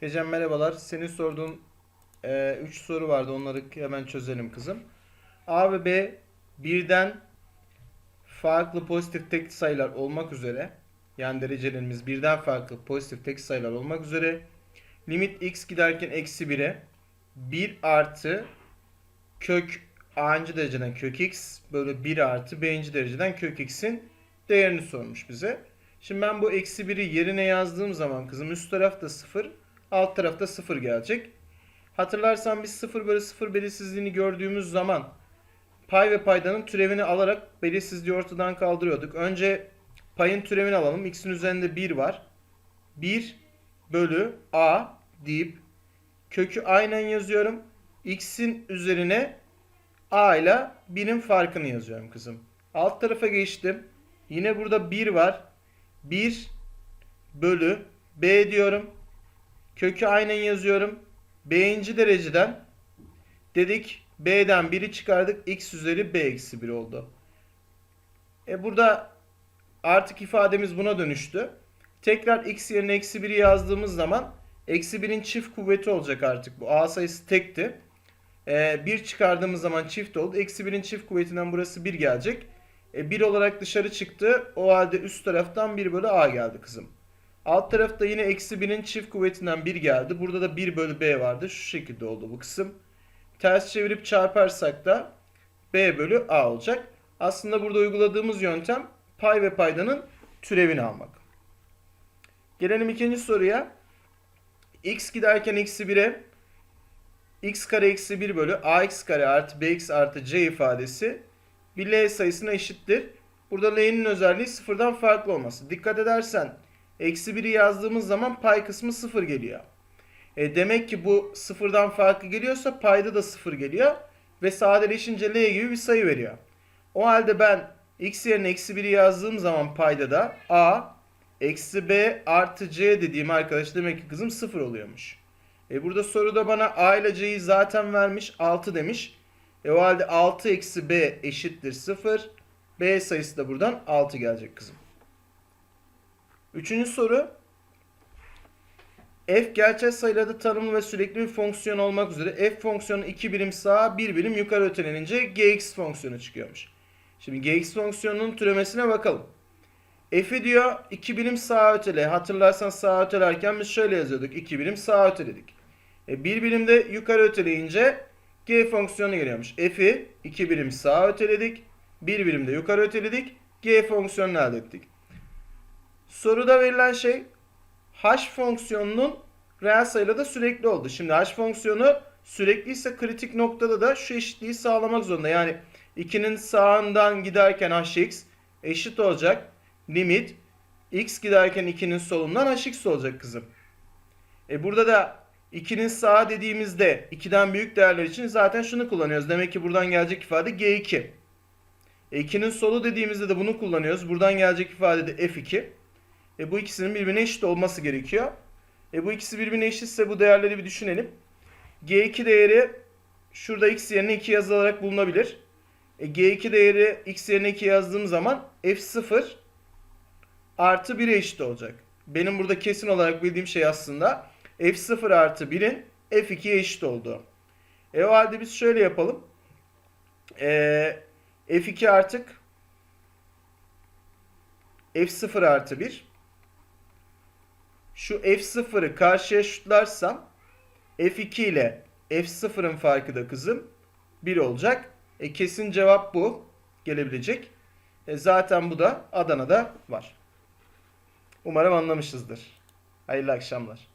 Tecem merhabalar. Senin sorduğun 3 soru vardı. Onları hemen çözelim kızım. A ve B birden farklı pozitif tek sayılar olmak üzere yani derecelerimiz birden farklı pozitif tek sayılar olmak üzere limit x giderken eksi 1'e 1 artı kök a'ncı dereceden kök x böyle 1 artı b'inci dereceden kök x'in değerini sormuş bize. Şimdi ben bu eksi 1'i yerine yazdığım zaman kızım üst tarafta 0 alt tarafta 0 gelecek. Hatırlarsan biz 0 bölü 0 belirsizliğini gördüğümüz zaman pay ve paydanın türevini alarak belirsizliği ortadan kaldırıyorduk. Önce payın türevini alalım. X'in üzerinde 1 var. 1 bölü a deyip kökü aynen yazıyorum. X'in üzerine a ile 1'in farkını yazıyorum kızım. Alt tarafa geçtim. Yine burada 1 var. 1 bölü b diyorum. Kökü aynen yazıyorum. B'inci dereceden dedik B'den 1'i çıkardık. X üzeri B eksi 1 oldu. E burada artık ifademiz buna dönüştü. Tekrar x yerine eksi 1'i yazdığımız zaman eksi 1'in çift kuvveti olacak artık. Bu A sayısı tekti. E, 1 çıkardığımız zaman çift oldu. Eksi 1'in çift kuvvetinden burası 1 gelecek. E, 1 olarak dışarı çıktı. O halde üst taraftan 1 bölü A geldi kızım. Alt tarafta yine eksi 1'in çift kuvvetinden 1 geldi. Burada da 1 bölü B vardı. Şu şekilde oldu bu kısım. Ters çevirip çarparsak da B bölü A olacak. Aslında burada uyguladığımız yöntem pay ve paydanın türevini almak. Gelelim ikinci soruya. x giderken eksi 1'e x kare eksi 1 bölü ax kare artı bx artı c ifadesi bir l sayısına eşittir. Burada l'nin özelliği sıfırdan farklı olması. Dikkat edersen eksi 1'i yazdığımız zaman pay kısmı sıfır geliyor. E demek ki bu sıfırdan farklı geliyorsa payda da sıfır geliyor. Ve sadeleşince l gibi bir sayı veriyor. O halde ben x yerine eksi 1'i yazdığım zaman payda da a eksi b artı c dediğim arkadaş demek ki kızım sıfır oluyormuş. E burada soruda bana a ile c'yi zaten vermiş 6 demiş. E o halde 6 eksi b eşittir 0. b sayısı da buradan 6 gelecek kızım. Üçüncü soru. f gerçel sayılarda tanımlı ve sürekli bir fonksiyon olmak üzere f fonksiyonu 2 birim sağa 1 birim yukarı ötelenince gx fonksiyonu çıkıyormuş. Şimdi gx fonksiyonunun türemesine bakalım. f'i diyor 2 birim sağa ötele. Hatırlarsan sağa ötelerken biz şöyle yazıyorduk. 2 birim sağa öteledik. E, 1 birim de yukarı öteleyince g fonksiyonu geliyormuş. f'i 2 birim sağa öteledik. 1 birim de yukarı öteledik. g fonksiyonunu elde ettik. Soruda verilen şey h fonksiyonunun reel sayıda da sürekli oldu. Şimdi h fonksiyonu sürekli ise kritik noktada da şu eşitliği sağlamak zorunda. Yani 2'nin sağından giderken hx eşit olacak. Limit x giderken 2'nin solundan hx olacak kızım. E burada da 2'nin sağa dediğimizde 2'den büyük değerler için zaten şunu kullanıyoruz. Demek ki buradan gelecek ifade g2. E 2'nin solu dediğimizde de bunu kullanıyoruz. Buradan gelecek ifade de f2. E bu ikisinin birbirine eşit olması gerekiyor. E bu ikisi birbirine eşitse bu değerleri bir düşünelim. G2 değeri şurada x yerine 2 yazılarak bulunabilir. E G2 değeri x yerine 2 yazdığım zaman F0 artı 1'e eşit olacak. Benim burada kesin olarak bildiğim şey aslında F0 artı 1'in F2'ye eşit olduğu. E o halde biz şöyle yapalım. E, F2 artık F0 artı 1 şu F0'ı karşıya şutlarsam F2 ile F0'ın farkı da kızım 1 olacak. E kesin cevap bu. Gelebilecek. E zaten bu da Adana'da var. Umarım anlamışızdır. Hayırlı akşamlar.